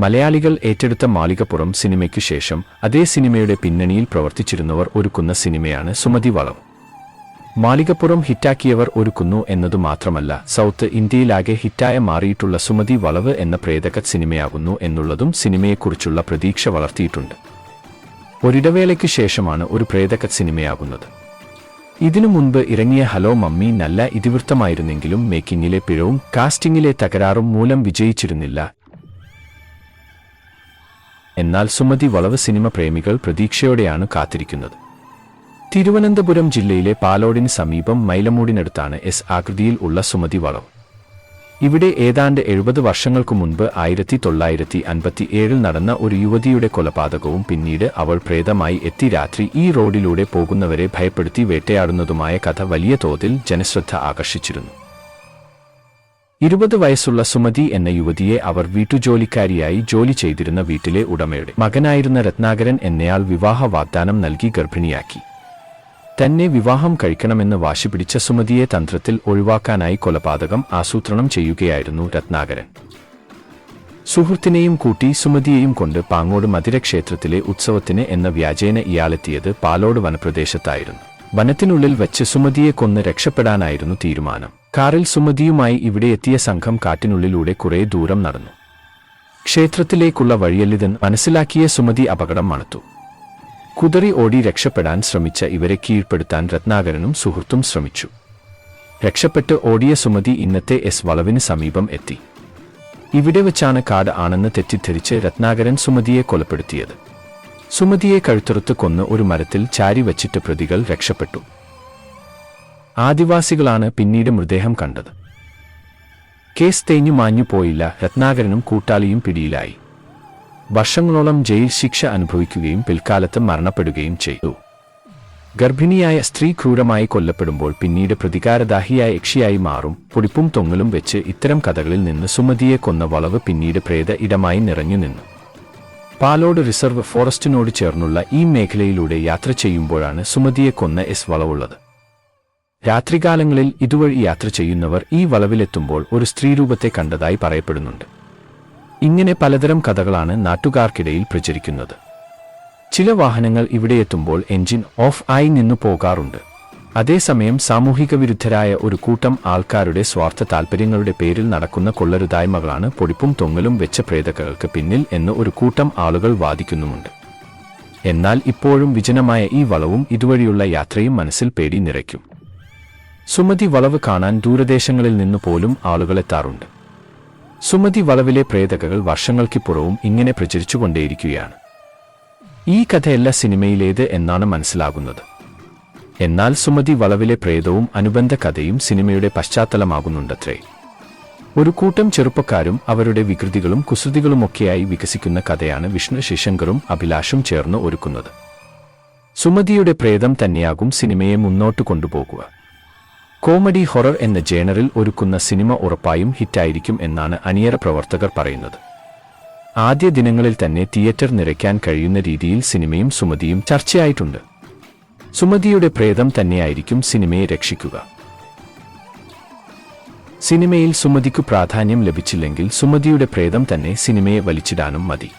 മലയാളികൾ ഏറ്റെടുത്ത മാളികപ്പുറം സിനിമയ്ക്ക് ശേഷം അതേ സിനിമയുടെ പിന്നണിയിൽ പ്രവർത്തിച്ചിരുന്നവർ ഒരുക്കുന്ന സിനിമയാണ് സുമതി വളം. മാളികപ്പുറം ഹിറ്റാക്കിയവർ ഒരുക്കുന്നു എന്നതു മാത്രമല്ല സൗത്ത് ഇന്ത്യയിലാകെ ഹിറ്റായ മാറിയിട്ടുള്ള സുമതി വളവ് എന്ന പ്രേതക സിനിമയാകുന്നു എന്നുള്ളതും സിനിമയെക്കുറിച്ചുള്ള പ്രതീക്ഷ വളർത്തിയിട്ടുണ്ട്. ഒരിടവേളയ്ക്ക് ശേഷമാണ് ഒരു പ്രേതക സിനിമയാകുന്നത് ഇതിനു മുൻപ് ഇറങ്ങിയ ഹലോ മമ്മി നല്ല ഇതിവൃത്തമായിരുന്നെങ്കിലും മേക്കിങ്ങിലെ പിഴവും കാസ്റ്റിംഗിലെ തകരാറും മൂലം വിജയിച്ചിരുന്നില്ല എന്നാൽ സുമതി വളവ് സിനിമ പ്രേമികൾ പ്രതീക്ഷയോടെയാണ് കാത്തിരിക്കുന്നത്. തിരുവനന്തപുരം ജില്ലയിലെ പാലോടിന് സമീപം മൈലമൂടിനടുത്താണ് എസ് ആകൃതിയിൽ ഉള്ള സുമതി വളവ്. ഇവിടെ ഏതാണ്ട് എഴുപത് വർഷങ്ങൾക്കു മുൻപ് ആയിരത്തി തൊള്ളായിരത്തി അൻപത്തി ഏഴിൽ നടന്ന ഒരു യുവതിയുടെ കൊലപാതകവും പിന്നീട് അവൾ പ്രേതമായി എത്തി രാത്രി ഈ റോഡിലൂടെ പോകുന്നവരെ ഭയപ്പെടുത്തി വേട്ടയാടുന്നതുമായ കഥ വലിയ തോതിൽ ജനശ്രദ്ധ ആകർഷിച്ചിരുന്നു. ഇരുപത് വയസ്സുള്ള സുമതി എന്ന യുവതിയെ അവർ വീട്ടുജോലിക്കാരിയായി ജോലി ചെയ്തിരുന്ന വീട്ടിലെ ഉടമയുടെ മകനായിരുന്ന രത്നാകരൻ എന്നയാൾ വിവാഹ വാഗ്ദാനം നൽകി ഗർഭിണിയാക്കി. തന്നെ വിവാഹം കഴിക്കണമെന്ന് വാശി പിടിച്ച സുമതിയെ തന്ത്രത്തിൽ ഒഴിവാക്കാനായി കൊലപാതകം ആസൂത്രണം ചെയ്യുകയായിരുന്നു രത്നാകരൻ. സുഹൃത്തിനെയും കൂട്ടി സുമതിയെയും കൊണ്ട് പാങ്ങോട് മധുരക്ഷേത്രത്തിലെ ഉത്സവത്തിന് എന്ന വ്യാജേന ഇയാളെത്തിയത് പാലോട് വനപ്രദേശത്തായിരുന്നു. വനത്തിനുള്ളിൽ വച്ച് സുമതിയെ കൊന്ന് രക്ഷപ്പെടാനായിരുന്നു തീരുമാനം. കാറിൽ സുമതിയുമായി ഇവിടെ എത്തിയ സംഘം കാറ്റിനുള്ളിലൂടെ കുറേ ദൂരം നടന്നു. ക്ഷേത്രത്തിലേക്കുള്ള വഴിയല്ലിതെന്ന് മനസ്സിലാക്കിയ സുമതി അപകടം മണത്തു. കുതറി ഓടി രക്ഷപ്പെടാൻ ശ്രമിച്ച ഇവരെ കീഴ്പ്പെടുത്താൻ രത്നാകരനും സുഹൃത്തും ശ്രമിച്ചു. രക്ഷപ്പെട്ട് ഓടിയ സുമതി ഇന്നത്തെ എസ് വളവിന് സമീപം എത്തി. ഇവിടെ വെച്ചാണ് കാട് ആണെന്ന് തെറ്റിദ്ധരിച്ച് രത്നാകരൻ സുമതിയെ കൊലപ്പെടുത്തിയത്. സുമതിയെ കഴുത്തുറുത്ത് കൊന്ന് ഒരു മരത്തിൽ ചാരി വച്ചിട്ട് പ്രതികൾ രക്ഷപ്പെട്ടു. ആദിവാസികളാണ് പിന്നീട് മൃതദേഹം കണ്ടത്. കേസ് തേഞ്ഞു മാഞ്ഞു പോയില്ല രത്നാകരനും കൂട്ടാളിയും പിടിയിലായി. വർഷങ്ങളോളം ജയിൽ ശിക്ഷ അനുഭവിക്കുകയും പിൽക്കാലത്ത് മരണപ്പെടുകയും ചെയ്തു. ഗർഭിണിയായ സ്ത്രീ ക്രൂരമായി കൊല്ലപ്പെടുമ്പോൾ പിന്നീട് പ്രതികാരദാഹിയായ യക്ഷിയായി മാറും. പൊടിപ്പും തൊങ്ങലും വെച്ച് ഇത്തരം കഥകളിൽ നിന്ന് സുമതിയെ കൊന്ന വളവ് പിന്നീട് പ്രേത ഇടമായി നിറഞ്ഞു നിന്നു. പാലോട് റിസർവ് ഫോറസ്റ്റിനോട് ചേർന്നുള്ള ഈ മേഖലയിലൂടെ യാത്ര ചെയ്യുമ്പോഴാണ് സുമതിയെ കൊന്ന എസ് വളവുള്ളത്. രാത്രികാലങ്ങളിൽ ഇതുവഴി യാത്ര ചെയ്യുന്നവർ ഈ വളവിലെത്തുമ്പോൾ ഒരു സ്ത്രീരൂപത്തെ കണ്ടതായി പറയപ്പെടുന്നുണ്ട്. ഇങ്ങനെ പലതരം കഥകളാണ് നാട്ടുകാർക്കിടയിൽ പ്രചരിക്കുന്നത്. ചില വാഹനങ്ങൾ ഇവിടെയെത്തുമ്പോൾ എഞ്ചിൻ ഓഫ് ആയി നിന്നു പോകാറുണ്ട്. അതേസമയം സാമൂഹിക വിരുദ്ധരായ ഒരു കൂട്ടം ആൾക്കാരുടെ സ്വാർത്ഥ താൽപ്പര്യങ്ങളുടെ പേരിൽ നടക്കുന്ന കൊള്ളരുതായ്മകളാണ് പൊടിപ്പും തൊങ്ങലും വെച്ച പ്രേതകൾക്ക് പിന്നിൽ എന്ന് ഒരു കൂട്ടം ആളുകൾ വാദിക്കുന്നുമുണ്ട്. എന്നാൽ ഇപ്പോഴും വിജനമായ ഈ വളവും ഇതുവഴിയുള്ള യാത്രയും മനസ്സിൽ പേടി നിറയ്ക്കും. സുമതി വളവ് കാണാൻ ദൂരദേശങ്ങളിൽ നിന്നു പോലും ആളുകളെത്താറുണ്ട് സുമതി വളവിലെ പ്രേതകകൾ വർഷങ്ങൾക്കിപ്പുറവും ഇങ്ങനെ പ്രചരിച്ചുകൊണ്ടേയിരിക്കുകയാണ്. ഈ കഥയല്ല സിനിമയിലേത് എന്നാണ് മനസ്സിലാകുന്നത്. എന്നാൽ സുമതി വളവിലെ പ്രേതവും അനുബന്ധ കഥയും സിനിമയുടെ പശ്ചാത്തലമാകുന്നുണ്ടത്രേ. ഒരു കൂട്ടം ചെറുപ്പക്കാരും അവരുടെ വികൃതികളും കുസൃതികളുമൊക്കെയായി വികസിക്കുന്ന കഥയാണ് വിഷ്ണു ശിശങ്കറും അഭിലാഷും ചേർന്ന് ഒരുക്കുന്നത്. സുമതിയുടെ പ്രേതം തന്നെയാകും സിനിമയെ മുന്നോട്ട് കൊണ്ടുപോകുക. കോമഡി ഹൊറർ എന്ന ജേണറിൽ ഒരുക്കുന്ന സിനിമ ഉറപ്പായും ഹിറ്റായിരിക്കും എന്നാണ് അണിയറ പ്രവർത്തകർ പറയുന്നത്. ആദ്യ ദിനങ്ങളിൽ തന്നെ തിയേറ്റർ നിറയ്ക്കാൻ കഴിയുന്ന രീതിയിൽ സിനിമയും സുമതിയും ചർച്ചയായിട്ടുണ്ട്. സുമതിയുടെ പ്രേതം തന്നെയായിരിക്കും സിനിമയെ രക്ഷിക്കുക. സിനിമയിൽ സുമതിക്കു പ്രാധാന്യം ലഭിച്ചില്ലെങ്കിൽ സുമതിയുടെ പ്രേതം തന്നെ സിനിമയെ വലിച്ചിടാനും മതി.